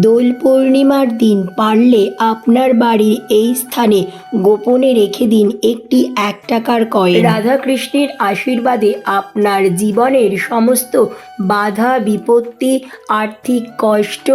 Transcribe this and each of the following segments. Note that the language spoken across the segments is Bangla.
দোল পূর্ণিমার দিন পারলে আপনার বাড়ির এই স্থানে গোপনে রেখে দিন একটি এক টাকার কয়েন। রাধাকৃষ্ণের আশীর্বাদে আপনার জীবনের সমস্ত বাধা, বিপত্তি, আর্থিক কষ্ট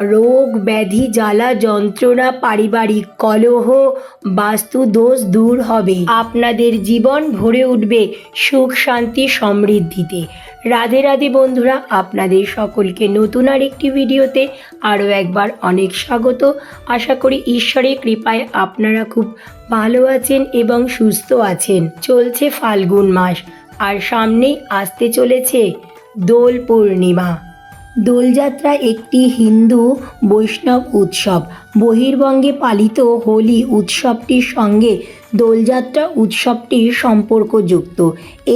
রোগ ব্যাধি জ্বালা যন্ত্রণা, পারিবারিক কলহ বাস্তু দোষ দূর হবে। আপনাদের জীবন ভরে উঠবে সুখ, শান্তি, সমৃদ্ধিতে। রাধে রাধে বন্ধুরা, আপনাদের সকলকে নতুন আর একটি ভিডিওতে আরও একবার অনেক স্বাগত। আশা করি ঈশ্বরের কৃপায় আপনারা খুব ভালো আছেন এবং সুস্থ আছেন। চলছে ফাল্গুন মাস, আর সামনেই আসতে চলেছে দোল পূর্ণিমা। দোলযাত্রা একটি হিন্দু বৈষ্ণব উৎসব। বহির্বঙ্গে পালিত হোলি উৎসবটির সঙ্গে দোলযাত্রা উৎসবটির সম্পর্কযুক্ত।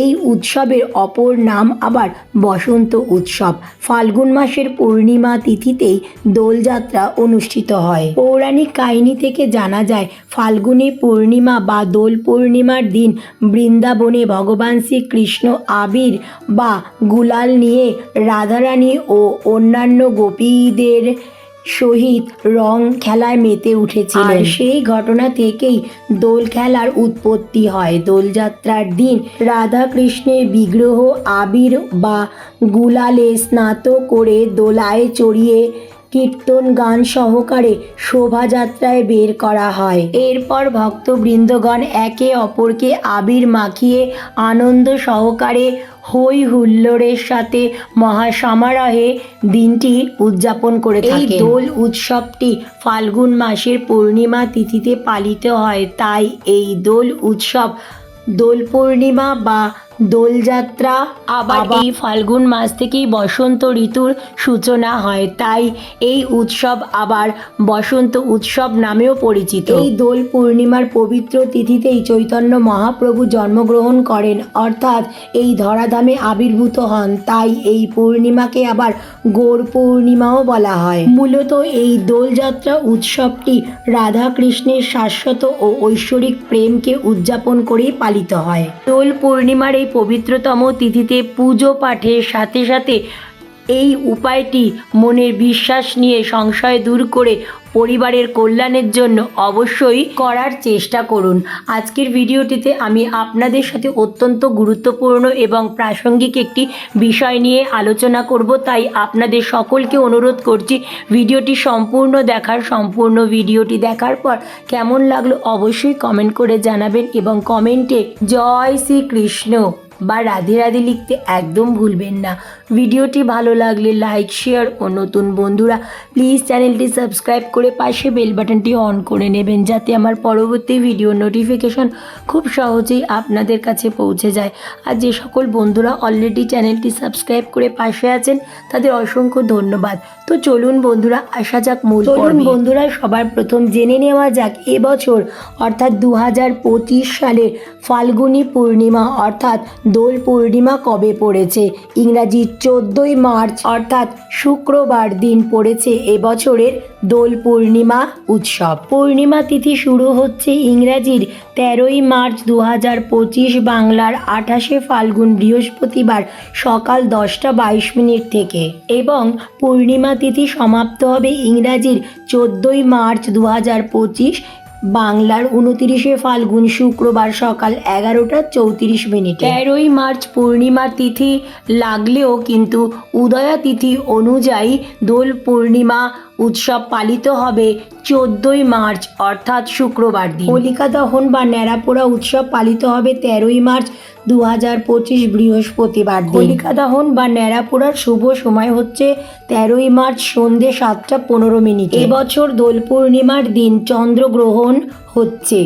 এই উৎসবের অপর নাম আবার বসন্ত উৎসব। ফাল্গুন মাসের পূর্ণিমা তিথিতেই দোলযাত্রা অনুষ্ঠিত হয়। পৌরাণিক কাহিনী থেকে জানা যায়, ফাল্গুনী পূর্ণিমা বা দোল পূর্ণিমার দিন বৃন্দাবনে ভগবান শ্রীকৃষ্ণ আবির বা গুলাল নিয়ে রাধারানী ও অন্যান্য গোপীদের সহিত রং খেলায় মেতে উঠেছিলেন। সেই ঘটনা থেকেই দোল খেলার উৎপত্তি হয়। দোলযাত্রার দিন রাধা কৃষ্ণের বিগ্রহ আবির বা গুলালে স্নাত করে দোলায় চড়িয়ে কীর্তন গান সহকারে শোভাযাত্রায় বের করা হয়। এরপর ভক্তবৃন্দগণ একে অপরকে আবির মাখিয়ে আনন্দ সহকারে হই হুল্লোড়ের সাথে মহাসমারোহে দিনটি উদযাপন করে এই দোল উৎসবটি ফাল্গুন মাসের পূর্ণিমা তিথিতে পালিত হয়। তাই এই দোল উৎসব দোল পূর্ণিমা বা দোলযাত্রা আবার এই ফাল্গুন মাস থেকেই বসন্ত ঋতুর সূচনা হয়। তাই এই উৎসব আবার বসন্ত উৎসব নামেও পরিচিত। এই দোল পূর্ণিমার পবিত্র তিথিতেই চৈতন্য মহাপ্রভু জন্মগ্রহণ করেন। অর্থাৎ এই ধরাধামে আবির্ভূত হন। তাই এই পূর্ণিমাকে আবার গৌর পূর্ণিমাও বলা হয়। মূলত এই দোলযাত্রা উৎসবটি রাধা কৃষ্ণের শাশ্বত ও ঐশ্বরিক প্রেমকে উদযাপন করেই পালিত হয়। দোল পূর্ণিমার এই পবিত্রতম তিথিতে পুজো পাঠের সাথে সাথে এই উপায়টি মনের বিশ্বাস নিয়ে সংশয় দূর করে পরিবারের কল্যাণের জন্য অবশ্যই করার চেষ্টা করুন। আজকের ভিডিওটিতে আমি আপনাদের সাথে অত্যন্ত গুরুত্বপূর্ণ এবং প্রাসঙ্গিক একটি বিষয় নিয়ে আলোচনা করব, তাই আপনাদের সকলকে অনুরোধ করছি ভিডিওটি সম্পূর্ণ দেখার, সম্পূর্ণ ভিডিওটি দেখার পর কেমন লাগল অবশ্যই কমেন্ট করে জানাবেন এবং কমেন্টে জয় শ্রীকৃষ্ণ। বা রাধে রাধে লিখতে একদম ভুলবেন না। ভিডিওটি ভালো লাগলে লাইক শেয়ার ও নতুন বন্ধুরা প্লিজ চ্যানেলটি সাবস্ক্রাইব করে পাশে বেল বাটনটি অন করে নেবেন যাতে আমার পরবর্তী ভিডিও নোটিফিকেশন খুব সহজেই আপনাদের কাছে পৌঁছে যায়। আর যে সকল বন্ধুরা অলরেডি চ্যানেলটি সাবস্ক্রাইব করে পাশে আছেন তাদের অসংখ্য ধন্যবাদ। তো চলুন বন্ধুরা আসা যাক মূল চলুন বন্ধুরা সবার প্রথম জেনে নেওয়া যাক এবছর অর্থাৎ দু হাজার পঁচিশ সালের ফাল্গুনী পূর্ণিমা অর্থাৎ দোল পূর্ণিমা কবে পড়েছে? ইংরাজি চোদ্দোই মার্চ, অর্থাৎ শুক্রবার দিন পড়েছে এবছরের দোল পূর্ণিমা উৎসব। পূর্ণিমা তিথি শুরু হচ্ছে ইংরাজির তেরোই মার্চ দু হাজার পঁচিশ বাংলার আঠাশে ফাল্গুন বৃহস্পতিবার সকাল দশটা বাইশ মিনিট থেকে। এবং পূর্ণিমা তিথি সমাপ্ত হবে ইংরাজির চোদ্দোই মার্চ দু হাজার পঁচিশ বাংলার উনতিরিশে ফাল্গুন শুক্রবার সকাল এগারোটা চৌত্রিশ মিনিট। তেরোই মার্চ পূর্ণিমার তিথি লাগলেও কিন্তু উদয়া তিথি অনুযায়ী দোল পূর্ণিমা উৎসব পালিত হবে চোদ্দই মার্চ, অর্থাৎ শুক্রবার দিন। হোলিকা দহন বা ন্যাড়াপোড়া উৎসব পালিত হবে তেরোই মার্চ দু হাজার পঁচিশ বৃহস্পতিবার হোলিকা দহন বা ন্যাড়াপোড়ার শুভ সময় হচ্ছে তেরোই মার্চ সন্ধে সাতটা পনেরো মিনিট। এবছর দোল পূর্ণিমার দিন চন্দ্রগ্রহণ হচ্ছে।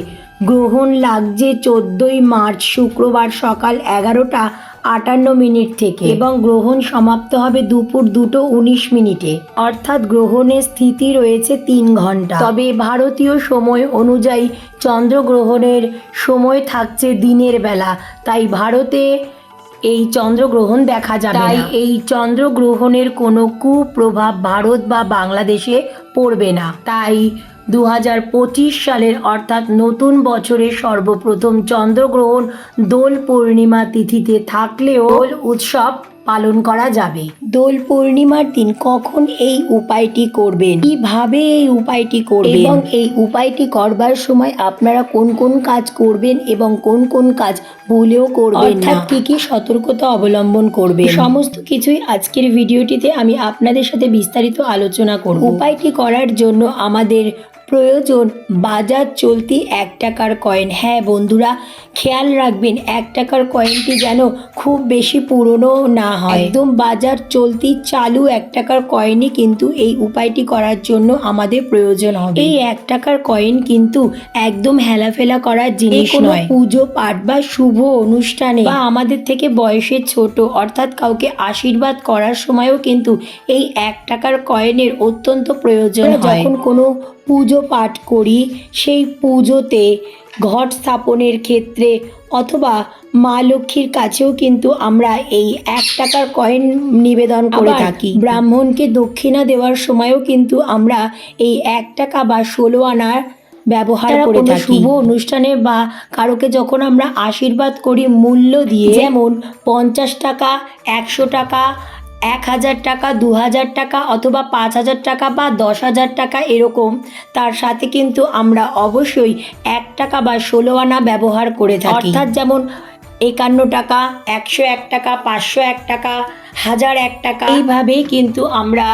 গ্রহণ লাগছে চোদ্দই মার্চ, শুক্রবার সকাল এগারোটা আটান্ন মিনিট থেকে। এবং গ্রহণ সমাপ্ত হবে দুপুর দুটো উনিশ মিনিটে। অর্থাৎ গ্রহণের স্থিতি রয়েছে তিন ঘণ্টা। তবে ভারতীয় সময় অনুযায়ী চন্দ্রগ্রহণের সময় থাকছে দিনের বেলা। তাই ভারতে এই চন্দ্রগ্রহণ দেখা যাবে তাই এই চন্দ্রগ্রহণের কোনো কুপ্রভাব ভারত বা বাংলাদেশে পড়বে না। তাই দু পঁচিশ সালের অর্থাৎ নতুন বছরের সর্বপ্রথম চন্দ্রগ্রহণ দোল পূর্ণিমা তিথিতে থাকলেও দোল উৎসব পালন করা যাবে। দোল পূর্ণিমার দিন কখন এই উপায়টি করবেন? কীভাবে এই উপায়টি করবেন? এবং এই উপায়টি করবার সময় আপনারা কোন কোন কাজ করবেন এবং কোন কোন কাজ ভুলেও করবেন অর্থাৎ কি কি সতর্কতা অবলম্বন করবেন? সমস্ত কিছুই আজকের ভিডিওটিতে আমি আপনাদের সাথে বিস্তারিত আলোচনা করব। উপায়টি করার জন্য আমাদের প্রয়োজন। বাজার চলতি এক টাকার কয়েন হ্যাঁ বন্ধুরা খেয়াল রাখবেন এক টাকার কয়েনটি যেন খুব বেশি পুরনো না হয়। একদম। বাজার চলতি চালু এক টাকার কয়েনই কিন্তু এই উপায়টি করার জন্য আমাদের প্রয়োজন হবে। এই এক টাকার কয়েন কিন্তু একদম হেলাফেলা করার জিনিস নয়। পুজো পাঠ বা শুভ অনুষ্ঠানে বা আমাদের থেকে বয়সে ছোট অর্থাৎ কাউকে আশীর্বাদ করার সময়ও কিন্তু এই এক টাকার কয়েনের অত্যন্ত প্রয়োজন হয়। যখন কোনো পুজো পাঠ করি সেই পুজোতে ঘট স্থাপনের ক্ষেত্রে অথবা মা লক্ষ্মীর কাছেও কিন্তু আমরা এই এক টাকার কয়েন নিবেদন করে থাকি। ব্রাহ্মণকে দক্ষিণা দেওয়ার সময়ও কিন্তু আমরা এই এক টাকা বা ষোলো আনার ব্যবহার করে থাকি। শুভ অনুষ্ঠানে বা কারোকে যখন আমরা আশীর্বাদ করি মূল্য দিয়ে যেমন পঞ্চাশ টাকা একশো টাকা এক হাজার টাকা দু হাজার টাকা অথবা পাঁচ হাজার টাকা বা দশ হাজার টাকা এরকম তার সাথে কিন্তু আমরা অবশ্যই এক টাকা বা ষোলো আনা ব্যবহার করে থাকি। অর্থাৎ যেমন একান্ন টাকা একশো এক টাকা পাঁচশো এক টাকা হাজার এক টাকা এইভাবেই কিন্তু আমরা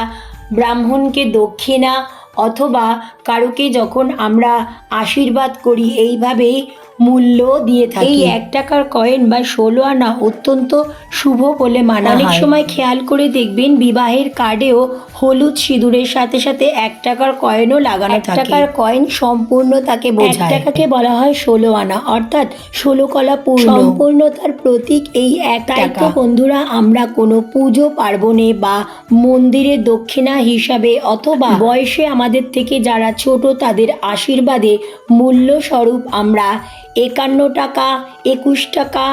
ব্রাহ্মণকে দক্ষিণা অথবা কারোকে যখন আমরা আশীর্বাদ করি এইভাবেই মূল্য দিয়ে থাকি। এই এক টাকার কয়েন বা ষোলো আনা অত্যন্ত শুভ বলে মানা অনেক সময় খেয়াল করে দেখবেন বিবাহের কার্ডেও হলুদ সিঁদুরের সাথে সাথে এক টাকার কয়েনও লাগানো এক থাকে। টাকার কয়েন সম্পূর্ণ তাকে বোঝায়। টাকাকে বলা হয় ষোলো আনা অর্থাৎ ষোলো কলা পূর্ণ। সম্পূর্ণতার প্রতীক এই এক। টাকা। বন্ধুরা আমরা কোনো পুজো পার্বণে বা মন্দিরে দক্ষিণা হিসাবে অথবা বয়সে আমাদের থেকে যারা ছোট তাদের আশীর্বাদে মূল্য স্বরূপ আমরা একান্ন টাকা, একুশ টাকা,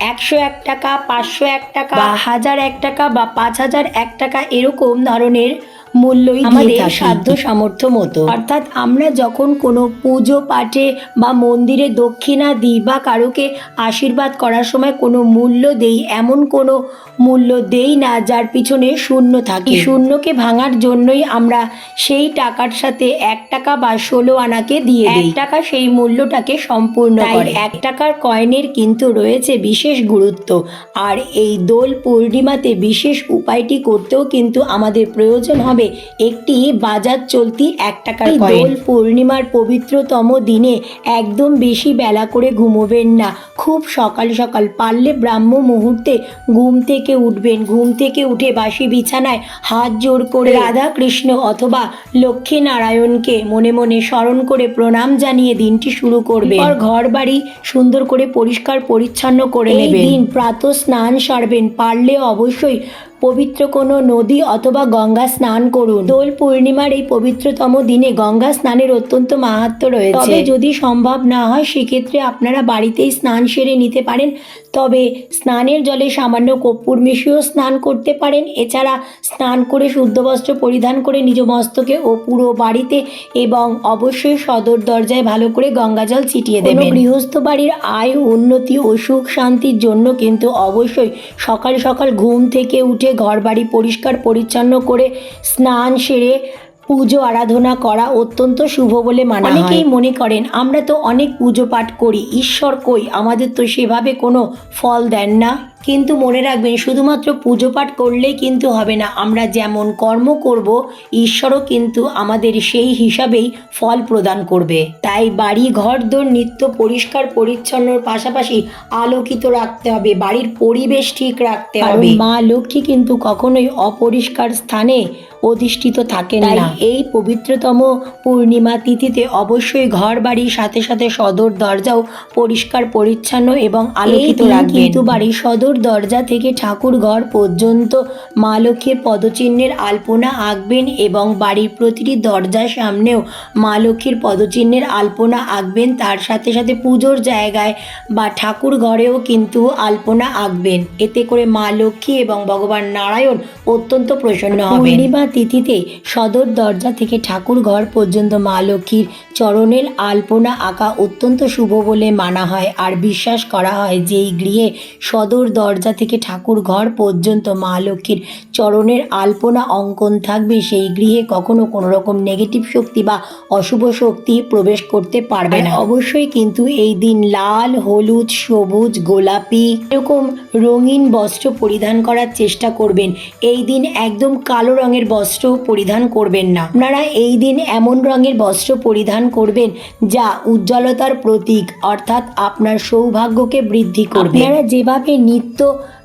একশো এক টাকা, পাঁচশো এক টাকা হাজার এক টাকা বা পাঁচ হাজার এক টাকা এরকম ধরনের মূল্যই আমাদের সাধ্য সামর্থ্য মতো। অর্থাৎ আমরা যখন কোনো পুজো পাঠে বা মন্দিরে দক্ষিণা দিই বা কারোকে আশীর্বাদ করার সময় কোনো মূল্য দেই এমন কোনো মূল্য দেই না যার পিছনে শূন্য থাকে। শূন্যকে ভাঙার জন্যই আমরা সেই টাকার সাথে এক টাকা বা ষোলো আনাকে দিয়ে এক টাকা সেই মূল্যটাকে সম্পূর্ণ করে। এক টাকার কয়েনের কিন্তু রয়েছে বিশেষ গুরুত্ব। আর এই দোল পূর্ণিমাতে বিশেষ উপায়টি করতেও কিন্তু আমাদের প্রয়োজন হবে। একটি বাজার চলতি এক টাকার দোল পূর্ণিমার পবিত্রতম দিনে একদম বেশি বেলা করে ঘুমোবেন না। খুব সকাল সকাল পারলে ব্রাহ্ম মুহূর্তে ঘুম থেকে উঠবেন। ঘুম থেকে উঠে বাসি বিছানায় হাত জোর করে রাধা কৃষ্ণ অথবা লক্ষ্মী নারায়ণকে মনে মনে স্মরণ করে প্রণাম জানিয়ে দিনটি শুরু করবেন। আর ঘর বাড়ি সুন্দর করে পরিষ্কার পরিচ্ছন্ন করে নেবেন। দিন প্রাত স্নান সারবেন। পারলে অবশ্যই পবিত্র কোনো নদী অথবা গঙ্গা স্নান করুন। দোল পূর্ণিমার এই পবিত্রতম দিনে গঙ্গা স্নানের অত্যন্ত মাহাত্ম রয়েছে। তবে যদি সম্ভব না হয় সেক্ষেত্রে আপনারা বাড়িতেই স্নান সেরে নিতে পারেন। তবে স্নানের জলে সামান্য কর্পূর মিশিয়েও স্নান করতে পারেন। এছাড়া স্নান করে শুদ্ধ বস্ত্র পরিধান করে নিজ মস্তকে ও পুরো বাড়িতে এবং অবশ্যই সদর দরজায় ভালো করে গঙ্গা জল ছিটিয়ে দেবেন। গৃহস্থ বাড়ির আয় উন্নতি ও সুখ শান্তির জন্য কিন্তু অবশ্যই সকাল সকাল ঘুম থেকে উঠে ঘর বাড়ি পরিষ্কার পরিচ্ছন্ন করে স্নান সেরে পুজো আরাধনা করা অত্যন্ত শুভ বলে মানা অনেকেই মনে করেন আমরা তো অনেক পুজো পাঠ করি ঈশ্বর কই? আমাদের তো সেভাবে কোনো ফল দেন না। কিন্তু মনে রাখবেন শুধুমাত্র পুজো পাঠ করলেই কিন্তু হবে না। আমরা যেমন কর্ম করব ঈশ্বরও কিন্তু আমাদের সেই হিসাবেই ফল প্রদান করবে। তাই বাড়ি ঘর দোর নিত্য পরিষ্কার পরিচ্ছন্নর পাশাপাশি আলোকিত রাখতে হবে বাড়ির পরিবেশ ঠিক রাখতে হবে। মা লক্ষ্মী কিন্তু কখনোই অপরিষ্কার স্থানে অধিষ্ঠিত থাকেন তাই না। এই পবিত্রতম পূর্ণিমা তিথিতে অবশ্যই ঘর বাড়ির সাথে সাথে সদর দরজাও পরিষ্কার পরিচ্ছন্ন এবং আলোকিত কিন্তু কিন্তু বাড়ির সদর দরজা থেকে ঠাকুর ঘর পর্যন্ত মা লক্ষ্মীর পদচিহ্নের আলপনা আঁকবেন এবং বাড়ির প্রতিটি দরজার সামনেও মা লক্ষ্মীর পদচিহ্নের আলপনা আঁকবেন। তার সাথে সাথে পুজোর জায়গায় বা ঠাকুর ঘরেও কিন্তু আলপনা আঁকবেন। এতে করে মা লক্ষ্মী এবং ভগবান নারায়ণ অত্যন্ত প্রসন্ন হবেন। পূর্ণিমা তিথিতে সদর দরজা থেকে ঠাকুর ঘর পর্যন্ত মা লক্ষ্মীর চরণের আলপনা আঁকা অত্যন্ত শুভ বলে মানা হয়। আর বিশ্বাস করা হয় যে এই গৃহে সদর দরজা থেকে ঠাকুর ঘর পর্যন্ত মা লক্ষ্মীর চরণের আলপনা অঙ্কন থাকবে। সেই গৃহে কখনো কোনো রকম নেগেটিভ শক্তি বা অশুভ শক্তি প্রবেশ করতে পারবে না। অবশ্যই কিন্তু এই দিন লাল, হলুদ, সবুজ, গোলাপি এরকম রঙিন বস্ত্র পরিধান করার চেষ্টা করবেন। এই দিন একদম কালো রঙের বস্ত্র পরিধান করবেন না। আপনারা এই দিন এমন রঙের বস্ত্র পরিধান করবেন যা উজ্জ্বলতার প্রতীক, অর্থাৎ আপনার সৌভাগ্যকে বৃদ্ধি করবে। আপনারা যেভাবে নিত্য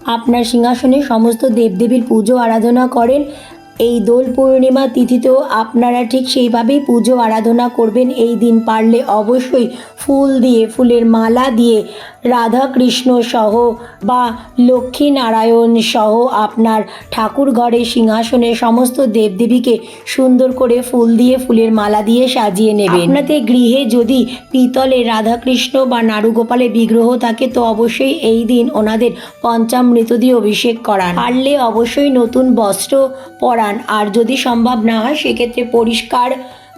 আপনার সিংহাসনে সমস্ত দেবদেবীর পুজো আরাধনা করেন। এই দোল পূর্ণিমা তিথিতেও আপনারা ঠিক সেইভাবেই পুজো আরাধনা করবেন। এই দিন পারলে অবশ্যই ফুল দিয়ে, ফুলের মালা দিয়ে রাধা কৃষ্ণ সহ বা লক্ষ্মী নারায়ণ সহ আপনার ঠাকুর ঘরে, সিংহাসনে সমস্ত দেবদেবীকে সুন্দর করে ফুল দিয়ে, ফুলের মালা দিয়ে সাজিয়ে নেবেন। আপনাদের গৃহে যদি পিতলের রাধাকৃষ্ণ বা নারুগোপালের বিগ্রহ থাকে, তো অবশ্যই এই দিন ওনাদের পঞ্চামৃত দিয়ে অভিষেক করান। পারলে অবশ্যই নতুন বস্ত্র পরান আর যদি সম্ভব না হয় সেক্ষেত্রে পরিষ্কার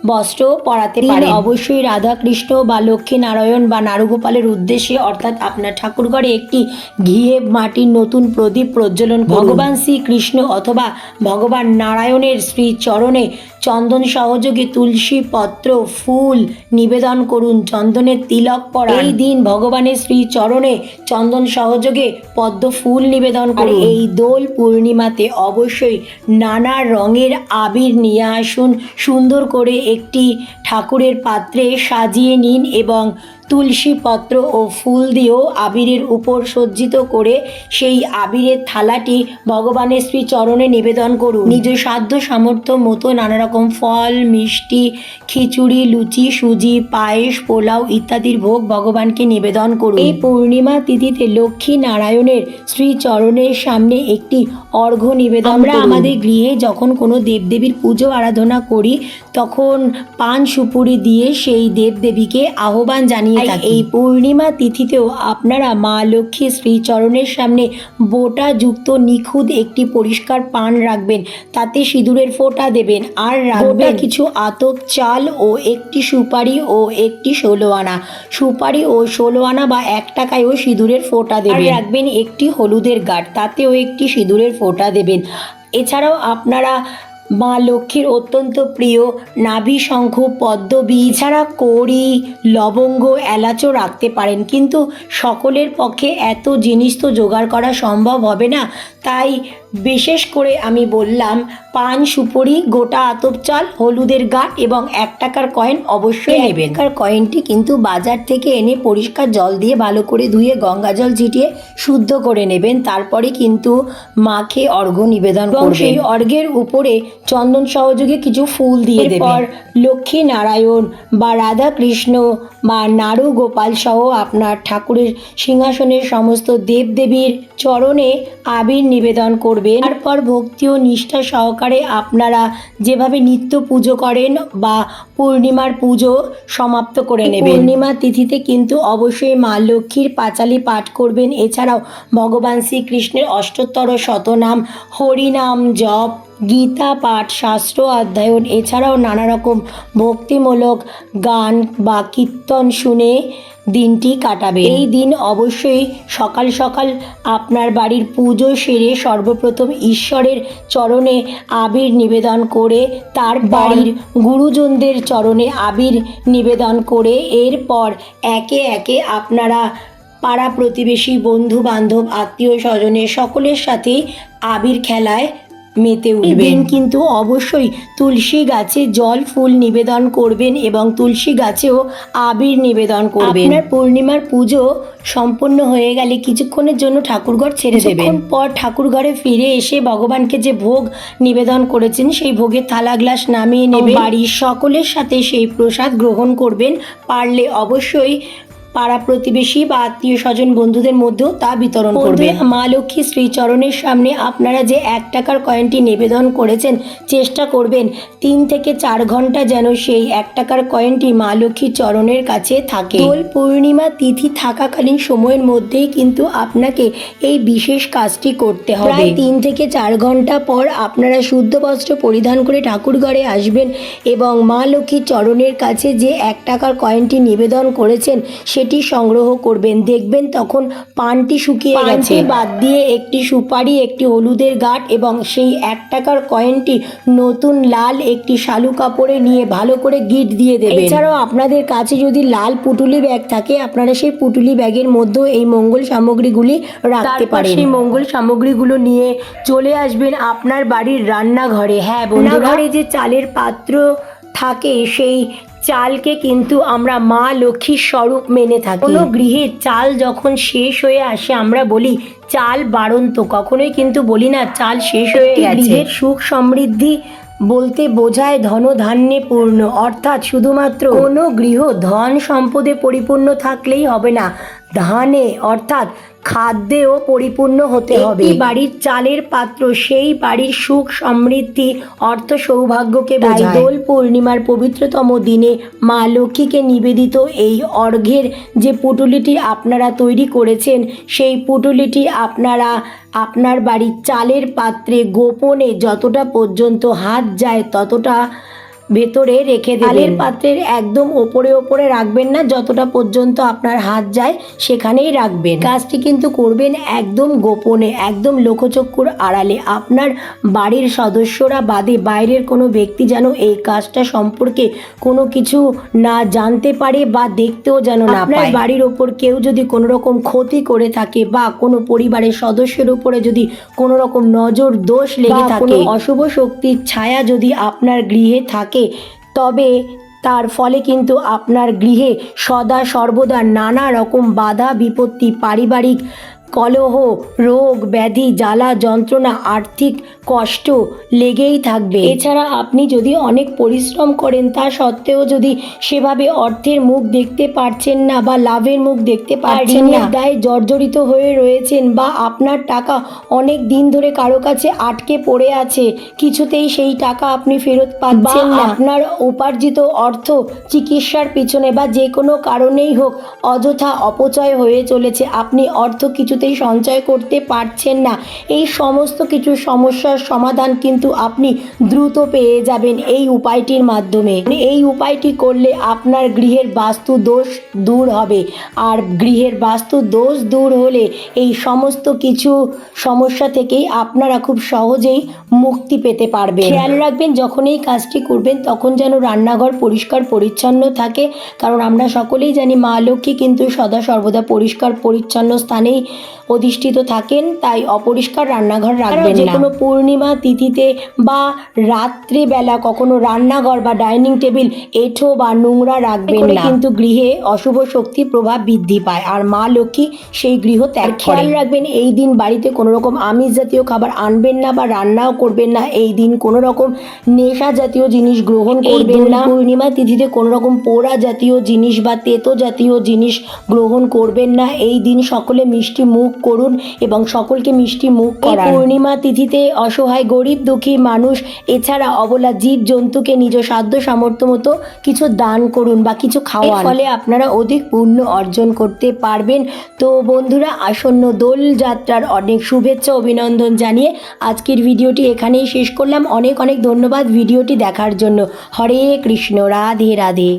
বস্ত্র পরাতে পারে অবশ্যই রাধা কৃষ্ণ বা লক্ষ্মী নারায়ণ বা নারুগোপালের উদ্দেশ্যে অর্থাৎ আপনার ঠাকুরঘরে একটি ঘিয়ে মাটির নতুন প্রদীপ প্রজ্বলন ভগবান শ্রীকৃষ্ণ অথবা ভগবান নারায়ণের শ্রী চরণে চন্দন সহযোগে তুলসী পত্র ফুল নিবেদন করুন চন্দনের তিলক পরা এই দিন ভগবানের শ্রী চরণে চন্দন সহযোগে পদ্ম ফুল নিবেদন করে এই দোল পূর্ণিমাতে অবশ্যই নানা রঙের আবির নিয়ে আসুন। সুন্দর করে একটি ঠাকুরের পাত্রে সাজিয়ে নিন এবং তুলসী পত্র ও ফুল দিয়েও আবিরের উপর সজ্জিত করে সেই আবিরের থালাটি ভগবানের শ্রী চরণে নিবেদন করুন। নিজ সাধ্য সামর্থ্য মতো নানা রকম ফল মিষ্টি খিচুড়ি লুচি সুজি পায়েস পোলাও ইত্যাদির ভোগ ভগবানকে নিবেদন করুন। এই পূর্ণিমা তিথিতে লক্ষ্মী নারায়ণের শ্রী চরণের সামনে একটি অর্ঘ্য নিবেদন আমরা আমাদের গৃহে যখন কোনো দেবদেবীর পুজো আরাধনা করি তখন পান সুপুরি দিয়ে সেই দেবদেবীকে আহ্বান জানিয়ে থাকি। এই পূর্ণিমা তিথিতেও আপনারা মা লক্ষ্মী শ্রীচরণের সামনে বোটা যুক্ত নিখুঁত একটি পরিষ্কার পান রাখবেন। তাতে সিঁদুরের ফোঁটা দেবেন আর রাখবেন কিছু আতপ চাল ও একটি সুপারি ও একটি ষোলো আনা। সুপারি ও ষোলো আনা বা এক টাকায়ও সিঁদুরের ফোঁটা দেবেন। রাখবেন একটি হলুদের গাঁট তাতেও একটি সিঁদুরের ফোঁটা দেবেন। এছাড়াও আপনারা মা লক্ষ্মীর অত্যন্ত প্রিয় নাভি শঙ্খ পদ্মবী ছাড়া কড়ি, লবঙ্গ, এলাচও রাখতে পারেন। কিন্তু সকলের পক্ষে এত জিনিস তো জোগাড় করা সম্ভব হবে না। তাই বিশেষ করে আমি বললাম পান সুপরি গোটা আতপ চাল হলুদের গাঁট এবং এক টাকার কয়েন অবশ্যই নেবেন। টাকার কয়েনটি কিন্তু বাজার থেকে এনে পরিষ্কার জল দিয়ে ভালো করে ধুয়ে গঙ্গা জল ছিটিয়ে শুদ্ধ করে নেবেন। তারপরে কিন্তু মাকে অর্ঘ্য নিবেদন করবেন। সেই অর্ঘ্যের উপরে চন্দন সহযোগে কিছু ফুল দিয়ে দেবেন। লক্ষ্মী নারায়ণ বা রাধা কৃষ্ণ বা নাড়ু গোপাল সহ আপনার ঠাকুরের সিংহাসনের সমস্ত দেবদেবীর চরণে আবির নিবেদন করবেন। তারপর ভক্তি ও নিষ্ঠা সহকারে আপনারা যেভাবে নিত্য পুজো করেন বা পূর্ণিমার পুজো সমাপ্ত করে নেবেন। পূর্ণিমা তিথিতে কিন্তু অবশ্যই মা লক্ষ্মীর পাঁচালি পাঠ করবেন। এছাড়াও ভগবান শ্রীকৃষ্ণের অষ্টোত্তর শতনাম হরিনাম জপ গীতা পাঠ শাস্ত্র অধ্যয়ন এছাড়াও নানা রকম ভক্তিমূলক গান বা কীর্তন শুনে দিনটি কাটাবে। এই দিন অবশ্যই সকাল সকাল আপনার বাড়ির পুজো সেরে সর্বপ্রথম ঈশ্বরের চরণে আবির নিবেদন করে তার বাড়ির গুরুজনদের চরণে আবির নিবেদন করে এরপর একে একে আপনারা পাড়া প্রতিবেশী বন্ধু বান্ধব আত্মীয় স্বজনের সকলের সাথেই আবির খেলায় মেতে উঠবেন। কিন্তু অবশ্যই তুলসী গাছে জল ফুল নিবেদন করবেন এবং তুলসী গাছেও আবির নিবেদন করবেন। আপনার পূর্ণিমার পুজো সম্পন্ন হয়ে গেলে কিছুক্ষণের জন্য ঠাকুরঘর ছেড়ে দেবেন। পর ঠাকুরঘরে ফিরে এসে ভগবানকে যে ভোগ নিবেদন করেছেন সেই ভোগের থালা গ্লাস নামিয়ে নেবেন। বাড়ির সকলের সাথে সেই প্রসাদ গ্রহণ করবেন। পারলে অবশ্যই পাড়া প্রতিবেশী বা আত্মীয় স্বজন বন্ধুদের মধ্যেও তা বিতরণ করবে। মা লক্ষ্মী শ্রীচরণের সামনে আপনারা যে এক টাকার কয়েনটি নিবেদন করেছেন চেষ্টা করবেন তিন থেকে চার ঘণ্টা যেন সেই এক টাকার কয়েনটি মা লক্ষ্মীর চরণের কাছে থাকে। দোল পূর্ণিমা তিথি থাকাকালীন সময়ের মধ্যেই কিন্তু আপনাকে এই বিশেষ কাজটি করতে হবে। প্রায় তিন থেকে চার ঘণ্টা পর আপনারা শুদ্ধ বস্ত্র পরিধান করে ঠাকুর ঘরে আসবেন এবং মা লক্ষ্মীর চরণের কাছে যে এক টাকার কয়েনটি নিবেদন করেছেন সেটি সেটি সংগ্রহ করবেন। দেখবেন তখন পানটি শুকিয়ে গেছে। বাদ দিয়ে একটি সুপারি একটি হলুদের গাঁট এবং সেই এক টাকার কয়েনটি নতুন লাল একটি শালু কাপড়ে নিয়ে ভালো করে গিট দিয়ে দেবেন। এছাড়াও আপনাদের কাছে যদি লাল পুটুলি ব্যাগ থাকে আপনারা সেই পুটুলি ব্যাগের মধ্যেও এই মঙ্গল সামগ্রীগুলি রাখতে পারেন। সেই মঙ্গল সামগ্রীগুলো নিয়ে চলে আসবেন আপনার বাড়ির রান্নাঘরে। হ্যাঁ রান্নাঘরে যে চালের পাত্র থাকে সেই চালকে কিন্তু আমরা মা লক্ষ্মীর স্বরূপ মেনে থাকি। কোনো গৃহে চাল যখন শেষ হয়ে আসে আমরা বলি চাল বাড়ন্ত। কখনোই কিন্তু বলি না চাল শেষ হয়ে গেছে। গৃহের সুখ সমৃদ্ধি বলতে বোঝায় ধন ধান্যে পূর্ণ। অর্থাৎ শুধুমাত্র কোনো গৃহ ধন সম্পদে পরিপূর্ণ থাকলেই হবে না ধানে অর্থাৎ খাদ্যেও পরিপূর্ণ হতে হবে। বাড়ির চালের পাত্র সেই বাড়ির সুখ সমৃদ্ধি অর্থ সৌভাগ্যকে বোঝায়। দোল পূর্ণিমার পবিত্রতম দিনে মা লক্ষ্মীকে নিবেদিত এই অর্ঘের যে পুটুলিটি আপনারা তৈরি করেছেন সেই পুটুলিটি আপনারা আপনার বাড়ির চালের পাত্রে গোপনে যতটা পর্যন্ত হাত যায় ততটা ভেতরে রেখে দেবেন। পাত্রের একদম ওপরে ওপরে রাখবেন না যতটা পর্যন্ত আপনার হাত যায় সেখানেই রাখবেন। কাজটি কিন্তু করবেন একদম গোপনে একদম লোকচক্ষুর আড়ালে। আপনার বাড়ির সদস্যরা বাদে বাইরের কোনো ব্যক্তি যেন এই কাজটা সম্পর্কে কোনো কিছু না জানতে পারে বা দেখতেও যেন না আপনার বাড়ির ওপর কেউ যদি কোনো রকম ক্ষতি করে থাকে বা কোনো পরিবারের সদস্যের উপরে যদি কোনো রকম নজর দোষ লেগে থাকে অশুভ শক্তির ছায়া যদি আপনার গৃহে থাকে তবে তার ফলে কিন্তু আপনার গৃহে সদা সর্বদা নানা রকম বাধা বিপত্তি পারিবারিক কলহ রোগ ব্যাধি জ্বালা যন্ত্রণা আর্থিক কষ্ট লেগেই থাকবে। এছাড়া আপনি যদি অনেক পরিশ্রম করেন তা সত্ত্বেও যদি সেভাবে অর্থের মুখ দেখতে পারছেন না বা লাভের মুখ দেখতে পারছেন না দায়ে জর্জরিত হয়ে রয়েছেন বা আপনার টাকা অনেক দিন ধরে কারও কাছে আটকে পড়ে আছে কিছুতেই সেই টাকা আপনি ফেরত পাচ্ছেন না। আপনার উপার্জিত অর্থ চিকিৎসার পিছনে বা যে কোনো কারণেই হোক অযথা অপচয় হয়ে চলেছে। আপনি অর্থ কিছুতেই সঞ্চয় করতে পারছেন না। এই সমস্ত কিছু সমস্যার সমাধান কিন্তু আপনি দ্রুত পেয়ে যাবেন এই উপায়টির মাধ্যমে। এই উপায়টি করলে আপনার গৃহের বাস্তু দোষ দূর হবে। আর গৃহের বাস্তু দোষ দূর হলে এই সমস্ত কিছু সমস্যা থেকেই আপনারা খুব সহজেই মুক্তি পেতে পারবেন। খেয়াল রাখবেন, যখন এই কাজটি করবেন, তখন যেন রান্নাঘর পরিষ্কার পরিচ্ছন্ন থাকে। কারণ আমরা সকলেই জানি মা লক্ষ্মী কিন্তু সদা সর্বদা পরিষ্কার পরিচ্ছন্ন স্থানেই অধিষ্ঠিত থাকেন তাই অপরিষ্কার রান্নাঘর রাখবেন যে কোনো পূর্ণিমা তিথিতে বা রাত্রিবেলা কখনো রান্নাঘর বা ডাইনিং টেবিল এঁঠো বা নোংরা রাখবেন না। কিন্তু গৃহে অশুভ শক্তি প্রভাব বৃদ্ধি পায় আর মা লক্ষ্মী সেই গৃহ ত্যাগ খেয়াল রাখবেন এই দিন বাড়িতে কোনো রকম আমিষ জাতীয় খাবার আনবেন না বা রান্নাও করবেন না। এই দিন কোনো রকম নেশা জাতীয় জিনিস গ্রহণ করবেন না। পূর্ণিমা তিথিতে কোনো রকম পোড়া জাতীয় জিনিস বা তেতো জাতীয় জিনিস গ্রহণ করবেন না। এই দিন সকলে মিষ্টি মুখ করুন এবং সকলকে মিষ্টি মুখ করান। পূর্ণিমা তিথিতে অসহায় গরিব দুঃখী মানুষ এছাড়া অবলা জীব জন্তুকে নিজ সাধ্য সামর্থ্য মতো কিছু দান করুন বা কিছু খাওয়ান। ফলে আপনারা অধিক পুণ্য অর্জন করতে পারবেন। তো বন্ধুরা আসন্ন দোল যাত্রার অনেক শুভেচ্ছা অভিনন্দন জানিয়ে আজকের ভিডিওটি এখানেই শেষ করলাম। অনেক অনেক ধন্যবাদ ভিডিওটি দেখার জন্য। হরে কৃষ্ণ রাধে রাধে।